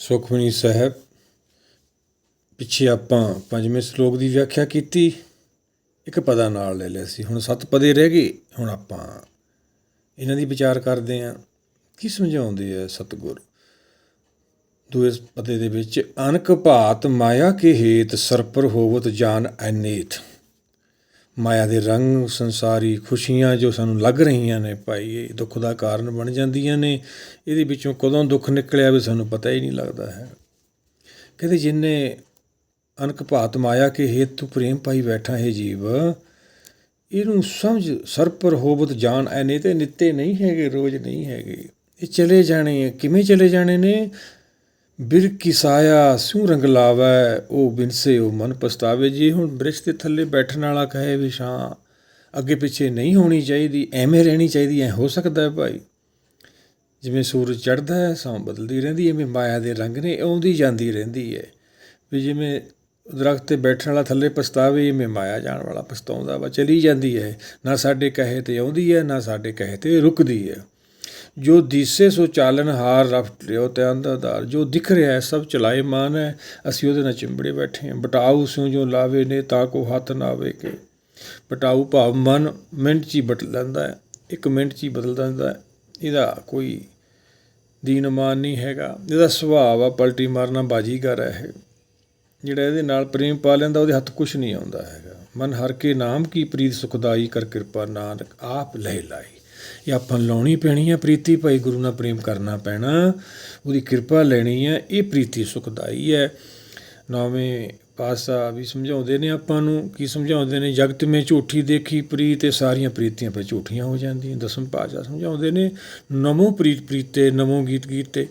ਸੁਖਮਨੀ ਸਾਹਿਬ, ਪਿੱਛੇ ਆਪਾਂ ਪੰਜਵੇਂ ਸ਼ਲੋਕ ਦੀ ਵਿਆਖਿਆ ਕੀਤੀ, ਇੱਕ ਪਦਾ ਨਾਲ ਲੈ ਲਿਆ ਸੀ। ਹੁਣ ਸੱਤ ਪਦੇ ਰਹਿ ਗਏ, ਹੁਣ ਆਪਾਂ ਇਹਨਾਂ ਦੀ ਵਿਚਾਰ ਕਰਦੇ ਆਂ ਕੀ ਸਮਝਾਉਂਦੇ ਆ ਸਤਿਗੁਰ? ਦੂਏ ਪਦੇ ਦੇ ਵਿੱਚ, ਅਨਕ ਭਾਤ ਮਾਇਆ ਕੇ ਹੇਤ ਸਰਪਰ ਹੋਵਤ ਜਾਨ ਅਨੇਤ ਮਾਇਆ ਦੇ ਰੰਗ, ਸੰਸਾਰੀ ਖੁਸ਼ੀਆਂ ਜੋ ਸਾਨੂੰ ਲੱਗ ਰਹੀਆਂ ਨੇ ਭਾਈ, ਇਹ ਦੁੱਖ ਦਾ ਕਾਰਨ ਬਣ ਜਾਂਦੀਆਂ ਨੇ। ਇਹਦੇ ਵਿੱਚੋਂ ਕਦੋਂ ਦੁੱਖ ਨਿਕਲਿਆ ਵੀ ਸਾਨੂੰ ਪਤਾ ਹੀ ਨਹੀਂ ਲੱਗਦਾ ਹੈ। ਕਹਿੰਦੇ ਜਿਨਨੇ ਅਨਕ ਭਾਤ ਮਾਇਆ ਕੇ ਹੇਤੁ ਪ੍ਰੇਮ ਪਾਈ ਬੈਠਾ ਹੈ ਜੀਵ, ਇਹਨੂੰ ਸਮਝ ਸਰਪਰ ਹੋਵਤ ਜਾਣ ਐਨੇ ਤੇ ਨਿੱਤੇ ਨਹੀਂ ਹੈਗੇ, ਰੋਜ਼ ਨਹੀਂ ਹੈਗੇ। ਇਹ ਚਲੇ ਜਾਣੇ ਆ, ਕਿਵੇਂ ਚਲੇ ਜਾਣੇ ਨੇ? ਬਿਰ ਕੀ ਸਾਇਆ ਸਿਉ ਰੰਗ ਲਾਵੈ, ਉਹ ਬਿਨਸੇ ਉਹ ਮਨ ਪਛਤਾਵੇ। ਜੀ ਹੁਣ ਬ੍ਰਿਸ਼ ਦੇ ਥੱਲੇ ਬੈਠਣ ਵਾਲਾ ਕਹੇ ਵੀ ਛਾਂ, ਅੱਗੇ ਪਿੱਛੇ ਨਹੀਂ ਹੋਣੀ ਚਾਹੀਦੀ, ਐਵੇਂ ਰਹਿਣੀ ਚਾਹੀਦੀ, ਐ ਹੋ ਸਕਦਾ ਹੈ ਭਾਈ। ਜਿਵੇਂ ਸੂਰਜ ਚੜ੍ਹਦਾ ਹੈ ਸੌਂ ਬਦਲਦੀ ਰਹਿੰਦੀ ਐ ਐਵੇਂ ਮਾਇਆ ਦੇ ਰੰਗ ਨੇ, ਆਉਂਦੀ ਜਾਂਦੀ ਰਹਿੰਦੀ ਹੈ। ਵੀ ਜਿਵੇਂ ਦਰਖਤ ਤੇ ਬੈਠਣ ਵਾਲਾ ਥੱਲੇ ਪਛਤਾਵੇ, ਐਵੇਂ ਮਾਇਆ ਜਾਣ ਵਾਲਾ ਪਛਤਾਉਂਦਾ ਵਾ, ਚਲੀ ਜਾਂਦੀ ਹੈ। ਨਾ ਸਾਡੇ ਕਹੇ ਤੇ ਆਉਂਦੀ ਹੈ, ਨਾ ਸਾਡੇ ਕਹੇ ਤੇ ਰੁਕਦੀ ਹੈ। ਜੋ ਦੀਸੇ ਸੋ ਚਾਲਨ ਹਾਰ ਰਫ ਲਿਓ ਤੇ ਅੰਧਾਦਾਰ ਜੋ ਦਿਖ ਰਿਹਾ ਹੈ, ਸਭ ਚਲਾਏ ਮਾਨ ਹੈ। ਅਸੀਂ ਉਹਦੇ ਨਾਲ ਚਿੰਬੜੇ ਬੈਠੇ ਹਾਂ। ਬਟਾਊ ਸਿਉ ਜੋ ਲਾਵੇ ਨੇ, ਤਾਂ ਕੋ ਹੱਥ ਨਾ ਆਵੇ ਕੇ ਬਟਾਊ ਭਾਵ ਮਨ ਮਿੰਟ 'ਚ ਹੀ ਬਦਲ ਲੈਂਦਾ ਹੈ। ਇੱਕ ਮਿੰਟ 'ਚ ਹੀ ਬਦਲ ਜਾਂਦਾ ਹੈ। ਇਹਦਾ ਕੋਈ ਦੀਨਮਾਨ ਨਹੀਂ ਹੈਗਾ। ਇਹਦਾ ਸੁਭਾਅ ਆ, ਪਲਟੀ ਮਾਰਨਾ ਬਾਜੀਗਰ ਹੈ। ਇਹ ਜਿਹੜਾ ਇਹਦੇ ਨਾਲ ਪ੍ਰੇਮ ਪਾ ਲੈਂਦਾ, ਉਹਦੇ ਹੱਥ ਕੁਝ ਨਹੀਂ ਆਉਂਦਾ ਹੈਗਾ। ਮਨ ਹਰ ਕੇ ਨਾਮ ਕੀ ਪ੍ਰੀਤ ਸੁਖਦਾਈ ਕਰ ਕਿਰਪਾ ਨਾਨਕ, ਆਪ ਲੈ ਲਾਈ। ਇਹ ਆਪਾਂ ਲਾਉਣੀ ਪੈਣੀ ਹੈ ਪ੍ਰੀਤੀ, ਭਾਈ ਗੁਰੂ ਨਾਲ ਪ੍ਰੇਮ ਕਰਨਾ ਪੈਣਾ। ਉਹਦੀ ਕਿਰਪਾ ਲੈਣੀ ਹੈ ਇਹ ਪ੍ਰੀਤੀ ਸੁਖਦਾਈ ਹੈ। ਨੌਵੇਂ ਪਾਸਾ ਵੀ ਸਮਝਾਉਂਦੇ ਨੇ ਆਪਾਂ ਨੂੰ, ਕੀ ਸਮਝਾਉਂਦੇ ਨੇ? ਜਗਤ ਮੇ ਝੂਠੀ ਦੇਖੀ ਪ੍ਰੀਤ, ਇਹ ਸਾਰੀਆਂ ਪ੍ਰੀਤੀਆਂ ਪਰ ਝੂਠੀਆਂ ਹੋ ਜਾਂਦੀਆਂ। ਦਸਮ ਪਾਸ਼ਾ ਸਮਝਾਉਂਦੇ ਨੇ, ਨਮੋ ਪ੍ਰੀਤ ਪ੍ਰੀਤੇ, ਨਮੋ ਗੀਤ ਗੀਤੇ।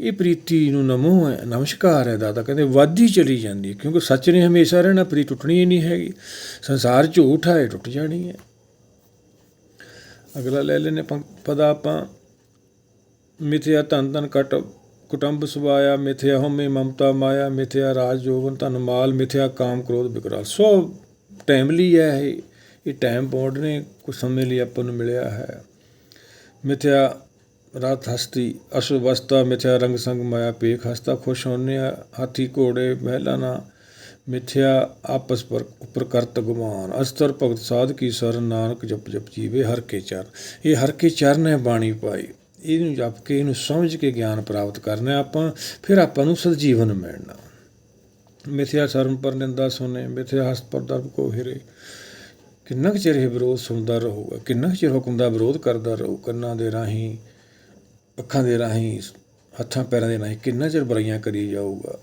ਇਹ ਪ੍ਰੀਤੀ ਨੂੰ ਨਮੋ ਹੈ, ਨਮਸਕਾਰ ਹੈ ਦਾਦਾ। ਕਹਿੰਦੇ, ਵਾਧੀ ਚਲੀ ਜਾਂਦੀ ਹੈ, ਕਿਉਂਕਿ ਸੱਚ ਨੇ ਹਮੇਸ਼ਾ ਰਹਿਣਾ, ਪ੍ਰੀਤ ਟੁੱਟਣੀ ਹੀ ਨਹੀਂ ਹੈਗੀ। ਸੰਸਾਰ ਝੂਠ ਹੈ ਟੁੱਟ ਜਾਣੀ ਹੈ। ਅਗਲਾ ਲੈ ਲੈਨੇ ਪਦਾ ਆਪਾਂ। ਮਿਥਿਆ ਧਨ ਧਨ ਕਟ ਕੁਟੰਬ ਸੁਭਾਇਆ, ਮਿਥਿਆ ਹਉਮੈ ਮਮਤਾ ਮਾਇਆ, ਮਿਥਿਆ ਰਾਜ ਜੋਗਨ ਧਨ ਮਾਲ, ਮਿਥਿਆ ਕਾਮ ਕ੍ਰੋਧ ਵਿਕਰਾਲ ਸੋ ਟਾਈਮਲੀ ਹੈ ਇਹ। ਇਹ ਟਾਈਮ ਬੌਂਡ ਨੇ ਕੁਝ ਸਮੇਂ ਲਈ ਆਪਾਂ ਨੂੰ ਮਿਲਿਆ ਹੈ। ਮਿਥਿਆ ਰਾਤ ਹਸਤੀ ਅਸ਼ੁਵਸਤਾ ਮਿਥਿਆ ਰੰਗ ਸੰਗ ਮਾਇਆ ਪੇਖ ਹਸਤਾ, ਖੁਸ਼ ਹੋਨੇ ਹਾਥੀ ਘੋੜੇ, ਮਹਿਲਾ ਨਾ ਮਿਥਿਆ ਆਪਸ ਪਰ ਉਪਰ ਕਰਤ ਗੁਮਾਨ। ਅਸਤਰ ਭਗਤ ਸਾਧ ਕੀ ਸਰਨ ਨਾਨਕ ਜਪ ਜਪ ਜੀਵੇ ਹਰ ਕੇ ਚਰਨ। ਇਹ ਹਰ ਕੇ ਚਰਨ ਹੈ ਬਾਣੀ ਪਾਈ। ਇਹਨੂੰ ਜਪ ਕੇ, ਇਹਨੂੰ ਸਮਝ ਕੇ ਗਿਆਨ ਪ੍ਰਾਪਤ ਕਰਨਾ ਆਪਾਂ, ਫਿਰ ਆਪਾਂ ਨੂੰ ਸਜੀਵਨ ਮਿਲਣਾ। ਮਿਥਿਆ ਸ਼ਰਮ ਪਰ ਨਿੰਦਾ ਸੁਨੇ, ਮਿਥਿਆ ਹਸਤ ਪਰ ਦਰਬ ਕੋ ਹਿਰੇ। ਕਿੰਨਾ ਕੁ ਚਿਰ ਇਹ ਵਿਰੋਧ ਸੁਣਦਾ ਰਹੂਗਾ, ਕਿੰਨਾ ਕੁ ਚਿਰ ਹੁਕਮ ਦਾ ਵਿਰੋਧ ਕਰਦਾ ਰਹੂ, ਕੰਨਾਂ ਦੇ ਰਾਹੀਂ, ਅੱਖਾਂ ਦੇ ਰਾਹੀਂ, ਹੱਥਾਂ ਪੈਰਾਂ ਦੇ ਰਾਹੀਂ, ਕਿੰਨਾ ਚਿਰ ਬੁਰਾਈਆਂ ਕਰੀ ਜਾਊਗਾ।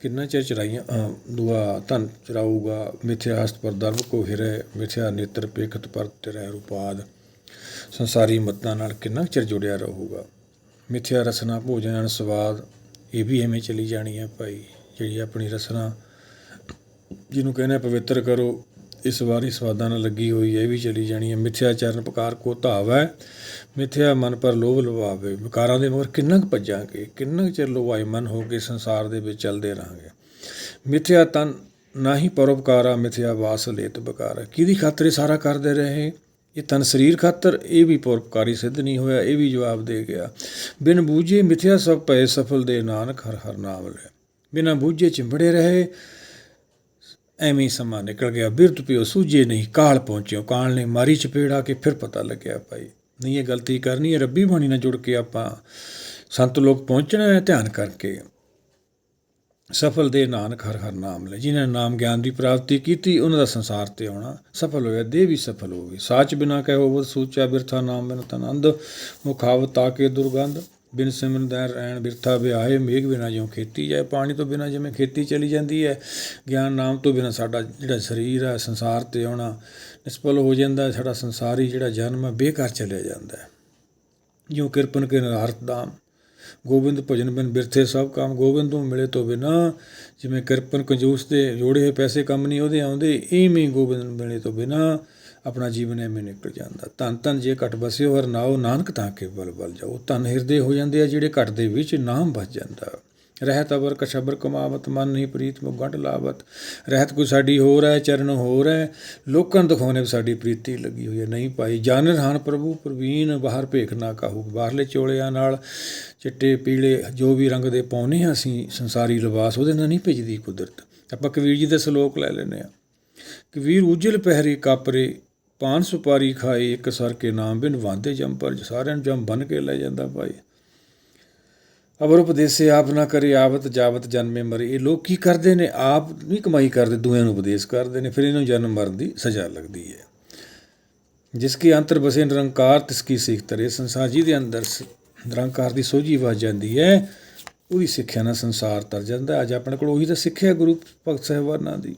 ਕਿੰਨਾ ਚਿਰ ਚਰਾਈਆਂ ਦੁਆ ਧਨ ਚਰਾਊਗਾ ਮਿਥਿਆ ਹਸਤ ਪਰ ਦਰਬ ਕੋ ਹਿਰੇ, ਮਿਥਿਆ ਨੇਤਰ ਪੇਖਤ ਪਰ ਤੇਰੇ ਰੂਪਾਦ। ਸੰਸਾਰੀ ਮਤਾਂ ਨਾਲ ਕਿੰਨਾ ਚਿਰ ਜੁੜਿਆ ਰਹੂਗਾ? ਮਿਥਿਆ ਰਸਨਾ ਭੋਜਨ ਸਵਾਦ ਇਹ ਵੀ ਐਵੇਂ ਚਲੀ ਜਾਣੀ ਹੈ ਭਾਈ, ਜਿਹੜੀ ਆਪਣੀ ਰਸਨਾ ਜਿਹਨੂੰ ਕਹਿੰਦੇ ਪਵਿੱਤਰ ਕਰੋ, ਇਸ ਵਾਰੀ ਸਵਾਦਾਂ ਨਾਲ ਲੱਗੀ ਹੋਈ ਹੈ, ਇਹ ਵੀ ਚਲੀ ਜਾਣੀ ਹੈ। ਮਿਥਿਆ ਚਰਨ ਪਕਾਰ ਕੋ ਧਾਵ ਹੈ ਮਿਥਿਆ ਮਨ ਪਰ ਲੋਭ ਲਵਾਵੇ ਵਿਕਾਰਾਂ ਦੇ ਮਗਰ ਕਿੰਨਾ ਕੁ ਭੱਜਾਂਗੇ, ਕਿੰਨਾ ਕੁ ਚਿਰ ਲੋਭਾਈ ਮਨ ਹੋ ਕੇ ਸੰਸਾਰ ਦੇ ਵਿੱਚ ਚੱਲਦੇ ਰਹਾਂਗੇ। ਮਿਥਿਆ ਤਨ ਨਾ ਨਾਹੀ ਪਰਉਪਕਾਰਾ, ਮਿਥਿਆ ਵਾਸ ਲੇਤ ਬਕਾਰਾ। ਕਿਹਦੀ ਖਾਤਰ ਇਹ ਸਾਰਾ ਕਰਦੇ ਰਹੇ? ਇਹ ਤਨ ਸਰੀਰ ਖਾਤਰ, ਇਹ ਵੀ ਪਰਉਪਕਾਰੀ ਸਿੱਧ ਨਹੀਂ ਹੋਇਆ, ਇਹ ਵੀ ਜਵਾਬ ਦੇ ਗਿਆ। ਬਿਨ ਬੂਝੇ ਮਿਥਿਆ ਸਭ ਪਏ ਸਫਲ ਦੇ ਨਾਨਕ ਹਰ ਹਰ ਨਾਮ ਲੈ। ਬਿਨਾ ਬੂਝੇ ਚਿੰਬੜੇ ਰਹੇ, ਐਵੇਂ ਹੀ ਸਮਾਂ ਨਿਕਲ ਗਿਆ। ਬਿਰਤ ਪਿਓ ਸੂਝੇ ਨਹੀਂ, ਕਾਲ ਪਹੁੰਚਿਓ। ਕਾਲ ਨੇ ਮਾਰੀ ਚਪੇੜਾ ਕੇ ਫਿਰ ਪਤਾ ਲੱਗਿਆ ਭਾਈ। ਨਹੀਂ, ਇਹ ਗਲਤੀ ਕਰਨੀ ਹੈ, ਰੱਬੀ ਬਾਣੀ ਨਾਲ ਜੁੜ ਕੇ ਆਪਾਂ ਸੰਤ ਲੋਕ ਪਹੁੰਚਣਾ ਹੈ, ਧਿਆਨ ਕਰਕੇ। ਸਫਲ ਦੇ ਨਾਨਕ ਹਰ ਹਰ ਨਾਮ ਲੈ। ਜਿਨ੍ਹਾਂ ਨੇ ਨਾਮ ਗਿਆਨ ਦੀ ਪ੍ਰਾਪਤੀ ਕੀਤੀ, ਉਹਨਾਂ ਦਾ ਸੰਸਾਰ ਤੇ ਆਉਣਾ। ਸਫਲ ਹੋਇਆ ਦੇ ਵੀ ਸਫਲ ਹੋ ਗਈ। ਸਾਚ ਬਿਨਾ ਕਹਿ ਹੋਵ ਸੂਚਾ ਬਿਰਥਾ ਨਾਮ ਬਿਨ ਤਨੰਦ ਮੁਖਾਵਤ ਤਾਕੇ ਦੁਰਗੰਧ। ਬਿਨ ਸਿਮਰਨ ਦਾ ਰਹਿਣ ਬਿਰਥਾ ਵਿਆਹੇ, ਮੇਘ ਬਿਨਾ ਜਿਉ ਖੇਤੀ ਜਾਏ, ਪਾਣੀ ਤੋਂ ਬਿਨਾ ਜਿਵੇਂ ਖੇਤੀ ਚਲੀ ਜਾਂਦੀ ਹੈ, ਗਿਆਨ ਨਾਮ ਤੋਂ ਬਿਨਾ ਸਾਡਾ ਜਿਹੜਾ ਸਰੀਰ ਹੈ, ਸੰਸਾਰ ਤੇ ਆਉਣਾ ਨਿਸਫਲ ਹੋ ਜਾਂਦਾ ਸਾਡਾ ਸੰਸਾਰੀ ਜਿਹੜਾ ਜਨਮ ਹੈ ਬੇਕਾਰ ਚਲਿਆ ਜਾਂਦਾ ਹੈ। ਜਿਉ ਕਿਰਪਨ ਕੇ ਨਿਰਹਰਤ ਦਾਮ ਗੋਬਿੰਦ ਭਜਨ ਬਿਨ ਬਿਰਥੇ ਸਭ ਕੰਮ, ਗੋਬਿੰਦ ਤੋਂ ਮਿਲੇ ਤੋਂ ਬਿਨਾ ਜਿਵੇਂ ਕਿਰਪਨ ਕੰਜੂਸ ਦੇ ਜੋੜੇ ਹੋਏ ਪੈਸੇ ਕੰਮ ਨਹੀਂ, ਉਹਦੇ ਆਉਂਦੇ ਇਵੇਂ ਹੀ ਗੋਬਿੰਦ ਨੂੰ ਮਿਲੇ ਤੋਂ ਬਿਨਾ ਆਪਣਾ ਜੀਵਨ ਐਵੇਂ ਨਿਕਲ ਜਾਂਦਾ। ਧੰਨ ਧੰਨ ਜੇ ਘਟ ਬਸਿਓ ਹਰ ਨਾਉ ਨਾਨਕ ਤਾਂ ਕੇ ਬਲ ਬਲ ਜਾਓ। ਧੰਨ ਹਿਰਦੇ ਹੋ ਜਾਂਦੇ ਆ ਜਿਹੜੇ ਘਟ ਦੇ ਵਿੱਚ ਨਾਮ ਵੱਜ ਜਾਂਦਾ। ਰਹਿਤ ਅਵਰ ਕਸ਼ਬਰ ਕਮਾਵਤ, ਮਨ ਨਹੀਂ ਪ੍ਰੀਤ ਮੁ ਗੰਢ ਲਾਵਤ। ਰਹਿਤ ਕੋਈ ਸਾਡੀ ਹੋਰ ਹੈ, ਚਰਨ ਹੋਰ ਹੈ। ਲੋਕਾਂ ਨੂੰ ਦਿਖਾਉਣੇ ਵੀ ਸਾਡੀ ਪ੍ਰੀਤੀ ਲੱਗੀ ਹੋਈ ਹੈ। ਨਹੀਂ ਭਾਈ ਜਾਨਰ ਹਾਨ ਪ੍ਰਭੂ, ਪ੍ਰਵੀਨ ਬਾਹਰ ਭੇਖ ਨਾ ਕਾਹੂ। ਬਾਹਰਲੇ ਚੋਲਿਆਂ ਨਾਲ ਚਿੱਟੇ, ਪੀਲੇ, ਜੋ ਵੀ ਰੰਗ ਦੇ ਪਾਉਨੇ ਹਾਂ ਅਸੀਂ, ਸੰਸਾਰੀ ਲਿਬਾਸ ਉਹਦੇ ਨਾਲ ਨਹੀਂ ਭਿੱਜਦੀ ਕੁਦਰਤ। ਆਪਾਂ ਕਬੀਰ ਜੀ ਦੇ ਸ਼ਲੋਕ ਲੈ ਲੈਨੇ ਆ ਕਬੀਰ, ਉਜਲ ਪਹਿਰੇ ਕਾਪਰੇ ਪਾਨ ਸੁਪਾਰੀ ਖਾਏ, ਇੱਕ ਸਰ ਕੇ ਨਾਮ ਬਿਨ ਵਾਂਦੇ ਜੰਮ ਪਰ, ਸਾਰਿਆਂ ਨੂੰ ਜਮ ਬਨ ਕੇ ਲੈ ਜਾਂਦਾ ਭਾਈ। ਅਵਰ ਉਪਦੇਸੇ ਆਪ ਨਾ ਕਰੇ, ਆਵਤ ਜਾਵਤ ਜਨਮੇ ਮਰੇ। ਇਹ ਲੋਕ ਕੀ ਕਰਦੇ ਨੇ? ਆਪ ਨਹੀਂ ਕਮਾਈ ਕਰਦੇ ਦੂਆਂ ਨੂੰ ਉਪਦੇਸ਼ ਕਰਦੇ ਨੇ। ਫਿਰ ਇਹਨਾਂ ਨੂੰ ਜਨਮ ਮਰਨ ਦੀ ਸਜ਼ਾ ਲੱਗਦੀ ਹੈ। ਜਿਸ ਕੀ ਅੰਤਰ ਬਸੇ ਨਿਰੰਕਾਰ, ਤਿਸ ਕੀ ਸਿੱਖ ਤਰੇ। ਸੰਸਾਰ ਜੀ ਦੇ ਅੰਦਰ ਨਿਰੰਕਾਰ ਦੀ ਸੋਝੀ ਵੱਜ ਜਾਂਦੀ ਹੈ ਉਹਦੀ ਸਿੱਖਿਆ ਨਾਲ ਸੰਸਾਰ ਤਰ ਜਾਂਦਾ ਅੱਜ ਆਪਣੇ ਕੋਲ ਉਹੀ ਤਾਂ ਸਿੱਖਿਆ ਗੁਰੂ ਭਗਤ ਸਾਹਿਬਾਨਾਂ ਦੀ।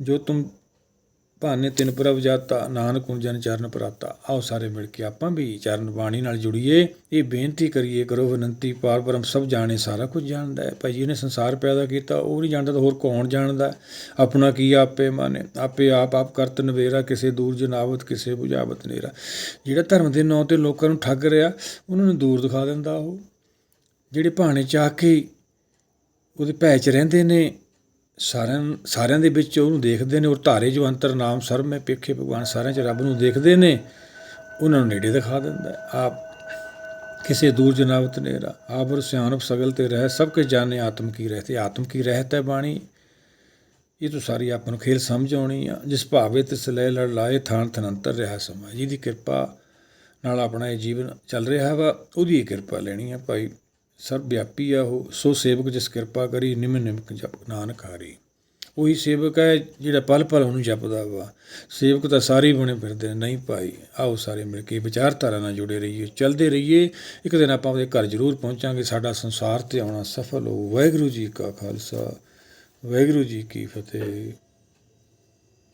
ਜੋ ਤੁਮ ਭਾਨੇ ਤਿਨ ਪ੍ਰਭ ਜਾਤਾ ਨਾਨਕ ਕੁਨ ਜਨ ਚਰਨ ਪ੍ਰਾਤਾ। ਆਓ ਸਾਰੇ ਮਿਲ ਕੇ ਆਪਾਂ ਵੀ ਚਰਨ ਬਾਣੀ ਨਾਲ ਜੁੜੀਏ। ਇਹ ਬੇਨਤੀ ਕਰੀਏ, ਕਰੋ ਬੇਨਤੀ ਪਾਰ ਬ੍ਰਹਮ ਸਭ ਜਾਣੇ, ਸਾਰਾ ਕੁਝ ਜਾਣਦਾ ਹੈ। ਭਾਈ ਜਿਹਨੇ ਸੰਸਾਰ ਪੈਦਾ ਕੀਤਾ, ਉਹ ਨਹੀਂ ਜਾਣਦਾ ਤਾਂ ਹੋਰ ਕੌਣ ਜਾਣਦਾ ਆਪਣਾ ਕੀ ਆਪੇ ਮਾਨੇ ਆਪੇ ਆਪ ਆਪ ਕਰਤ ਨਵੇਰਾ, ਕਿਸੇ ਦੂਰ ਜਨਾਵਤ, ਕਿਸੇ ਬੁਝਾਵਤ ਨੇਰਾ। ਜਿਹੜਾ ਧਰਮ ਦੇ ਨਾਂ ਤੇ ਲੋਕਾਂ ਨੂੰ ਠੱਗ ਰਿਹਾ, ਉਹਨਾਂ ਨੂੰ ਦੂਰ ਦਿਖਾ ਦਿੰਦਾ ਉਹ। ਜਿਹੜੇ ਭਾਣੇ ਚਾਹ ਕੇ ਉਹਦੇ ਭੈ ਚ ਰਹਿੰਦੇ ਨੇ ਸਾਰਿਆਂ ਸਾਰਿਆਂ ਦੇ ਵਿੱਚ ਉਹਨੂੰ ਦੇਖਦੇ ਨੇ ਔਰ ਧਾਰੇ ਜੋ ਅੰਤਰ ਨਾਮ ਸਰਬ ਮੈਂ ਪੇਖੇ ਭਗਵਾਨ ਸਾਰਿਆਂ 'ਚ ਰੱਬ ਨੂੰ ਦੇਖਦੇ ਨੇ, ਉਹਨਾਂ ਨੂੰ ਨੇੜੇ ਦਿਖਾ ਦਿੰਦਾ ਆਪ ਕਿਸੇ ਦੂਰ ਜਨਾਵਤ ਨੇਰਾ, ਆਪ ਔਰ ਸਿਆਣਪ ਸਗਲ ਤੇ ਰਹਿ, ਸਭ ਕੇ ਜਾਣੇ ਆਤਮ ਕੀ ਰਹਤੇ ਆਤਮ ਕੀ ਰਹਿਤ ਹੈ ਬਾਣੀ। ਇਹ ਤੋਂ ਸਾਰੀ ਆਪਾਂ ਨੂੰ ਖੇਲ ਸਮਝ ਆਉਣੀ ਆ, ਜਿਸ ਭਾਵੇ ਤਿਸ ਲੈ ਲੜ ਲਾਏ ਥਾਨ ਥਨੰਤਰ ਰਿਹਾ ਸਮਾਂ। ਜਿਹਦੀ ਕਿਰਪਾ ਨਾਲ ਆਪਣਾ ਇਹ ਜੀਵਨ ਚੱਲ ਰਿਹਾ ਵਾ, ਉਹਦੀ ਹੀ ਕਿਰਪਾ ਲੈਣੀ ਆ ਭਾਈ। ਸਰਬ ਵਿਆਪੀ ਆ ਉਹ, ਸੋ ਸੇਵਕ ਜਿਸ ਕਿਰਪਾ ਕਰੀ ਨਿਮ ਨਿਮਕ ਜਪ ਨਾਨਕ ਹਾਰੀ। ਉਹੀ ਸੇਵਕ ਹੈ ਜਿਹੜਾ ਪਲ ਪਲ ਉਹਨੂੰ ਜਪਦਾ ਵਾ। ਸੇਵਕ ਤਾਂ ਸਾਰੇ ਹੀ ਬਣੇ ਫਿਰਦੇ ਨੇ, ਨਹੀਂ ਭਾਈ, ਆਓ ਸਾਰੇ ਮਿਲ ਕੇ ਵਿਚਾਰਧਾਰਾ ਨਾਲ ਜੁੜੇ ਰਹੀਏ, ਚੱਲਦੇ ਰਹੀਏ। ਇੱਕ ਦਿਨ ਆਪਾਂ ਉਹਦੇ ਘਰ ਜ਼ਰੂਰ ਪਹੁੰਚਾਂਗੇ, ਸਾਡਾ ਸੰਸਾਰ ਤੇ ਆਉਣਾ ਸਫਲ ਹੋ। ਵਾਹਿਗੁਰੂ ਜੀ ਕਾ ਖਾਲਸਾ, ਵਾਹਿਗੁਰੂ ਜੀ ਕੀ ਫਤਿਹ।